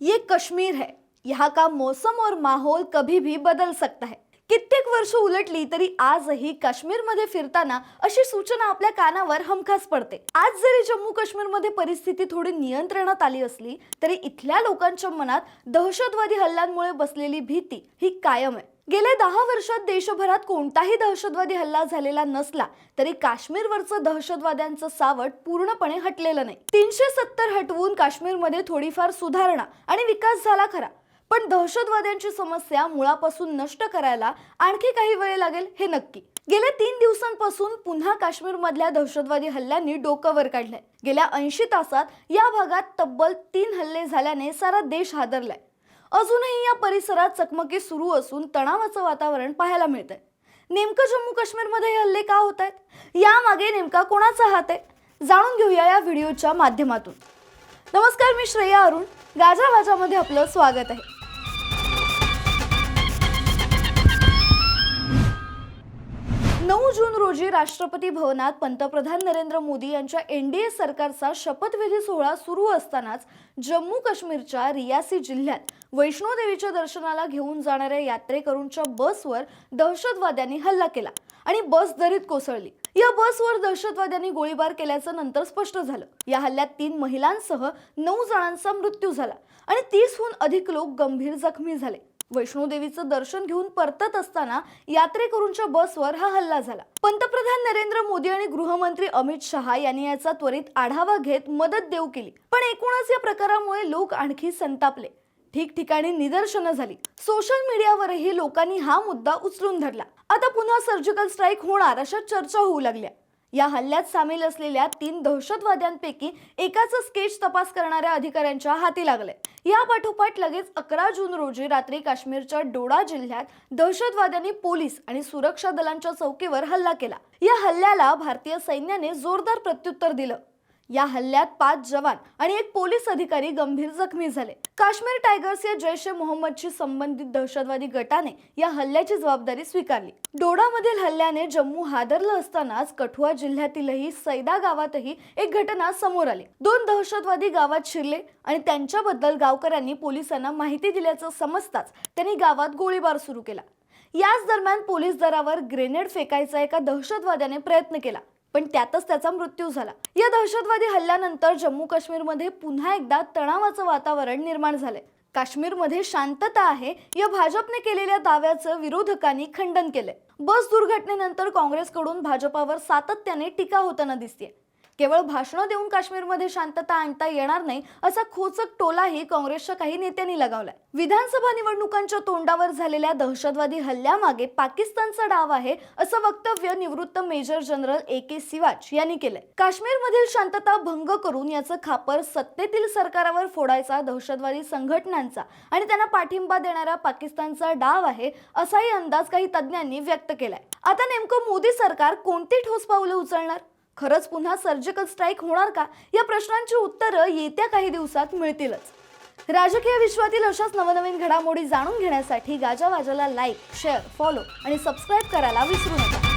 ये कश्मीर है। यहाँ का मौसम और माहौल कभी भी बदल सकता है। कित्येक वर्ष उलटली तरी आजही काश्मीरमध्ये फिरताना अशी सूचना आपल्या कानावर हमखास पडते। आज जरी जम्मू काश्मीरमध्ये परिस्थिती थोडी नियंत्रणात आली असली तरी इथल्या लोकांच्या मनात दहशतवादी हल्ल्यांमुळे बसलेली भीती ही कायम आहे। गेल्या दहा वर्षात देशभरात कोणताही दहशतवादी हल्ला झालेला नसला तरी काश्मीरवरचं दहशतवाद्यांचं सावट पूर्णपणे हटलेलं नाही. तीनशे सत्तर हटवून काश्मीरमध्ये थोडीफार सुधारणा आणि विकास झाला खरा. पण दहशतवाद्यांची समस्या मुळापासून नष्ट करायला आणखी काही वेळ लागेल हे नक्की. गेल्या तीन दिवसांपासून पुन्हा काश्मीरमधल्या दहशतवादी हल्ल्यांनी डोकं वर काढलंय. गेल्या ऐंशी तासात या भागात तब्बल तीन हल्ले झाल्याने सारा देश हादरलाय. अजूनही या परिसरात चकमकी सुरू असून तणावाचं वातावरण पाहायला मिळतंय. नेमकं जम्मू काश्मीरमध्ये हे हल्ले का होत आहेत? यामागे नेमका कोणाचा हात आहे? जाणून घेऊया या व्हिडिओच्या माध्यमातून. नमस्कार मी श्रेया अरुण. गाजावाजामध्ये आपलं स्वागत आहे. नऊ जून रोजी राष्ट्रपती भवनात पंतप्रधान नरेंद्र मोदी यांच्या एनडीए सरकारचा शपथविधी सोहळा सुरू असतानाच जम्मू काश्मीरच्या रियासी जिल्ह्यात वैष्णोदेवीच्या दर्शनाला घेऊन जाणाऱ्या यात्रेकरूंच्या बसवर दहशतवाद्यांनी हल्ला केला आणि बस दरीत कोसळली. या बसवर दहशतवाद्यांनी गोळीबार केल्याचं नंतर स्पष्ट झालं. या हल्ल्यात तीन महिलांसह नऊ जणांचा मृत्यू झाला आणि तीसहून अधिक लोक गंभीर जखमी झाले. वैष्णोदेवीचं दर्शन घेऊन परतत असताना यात्रेकरूंच्या बसवर हा हल्ला झाला. पंतप्रधान नरेंद्र मोदी आणि गृहमंत्री अमित शहा यांनी याचा त्वरित आढावा घेत मदत देऊ केली. पण एकूणच या प्रकारामुळे लोक आणखी संतापले. ठिकठिकाणी निदर्शनं झाली. सोशल मीडियावरही लोकांनी हा मुद्दा उचलून धरला. आता पुन्हा सर्जिकल स्ट्राईक होणार अशा चर्चा होऊ लागल्या. या हल्ल्यात सामील असलेल्या तीन दहशतवाद्यांपैकी एकाचं स्केच तपास करणाऱ्या अधिकाऱ्यांच्या हाती लागले या पाठोपाठ लगेच अकरा जून रोजी रात्री काश्मीरच्या डोडा जिल्ह्यात दहशतवाद्यांनी पोलीस आणि सुरक्षा दलांच्या चौकीवर हल्ला केला. या हल्ल्याला भारतीय सैन्याने जोरदार प्रत्युत्तर दिलं. या हल्ल्यात पाच जवान आणि एक पोलीस अधिकारी गंभीर जखमी झाले. काश्मीर टायगर्स या जैश ए मोहम्मदशी संबंधित दहशतवादी गटाने या हल्ल्याची जबाबदारी स्वीकारली. डोडामधील हल्ल्याने जम्मू हादरलं असतानाच कठुआ जिल्ह्यातीलही सैदा गावातही एक घटना समोर आली. दोन दहशतवादी गावात शिरले आणि त्यांच्याबद्दल गावकऱ्यांनी पोलिसांना माहिती दिल्याचं समजताच त्यांनी गावात गोळीबार सुरू केला. याच दरम्यान पोलीस दरावर ग्रेनेड फेकायचा एका दहशतवाद्याने प्रयत्न केला. पण त्यातच त्याचा मृत्यू झाला. या दहशतवादी हल्ल्यानंतर जम्मू काश्मीरमध्ये पुन्हा एकदा तणावाचं वातावरण निर्माण झालंय. काश्मीरमध्ये शांतता आहे या भाजपने केलेल्या दाव्याचं विरोधकांनी खंडन केलंय. बस दुर्घटनेनंतर काँग्रेसकडून भाजपावर सातत्याने टीका होताना दिसते केवळ भाषणं देऊन काश्मीरमध्ये शांतता आणता येणार नाही असा खोचक टोलाही काँग्रेसच्या काही नेत्यांनी लगावलाय. विधानसभा निवडणुकांच्या तोंडावर झालेल्या दहशतवादी हल्ल्यामागे पाकिस्तानचा डाव आहे असं वक्तव्य निवृत्त major general A K Siwach यांनी केलंय. काश्मीरमधील शांतता भंग करून याचं खापर सत्तेतील सरकारावर फोडायचा दहशतवादी संघटनांचा आणि त्यांना पाठिंबा देणाऱ्या पाकिस्तानचा डाव आहे असाही अंदाज काही तज्ज्ञांनी व्यक्त केलाय. आता नेमकं मोदी सरकार कोणती ठोस पावलं उचलणार? खरंच पुन्हा सर्जिकल स्ट्राईक होणार का? या प्रश्नांची उत्तरं येत्या काही दिवसात मिळतीलच. राजकीय विश्वातील अशाच नवनवीन घडामोडी जाणून घेण्यासाठी गाजावाजाला लाईक शेअर फॉलो आणि सबस्क्राईब करायला विसरू नका.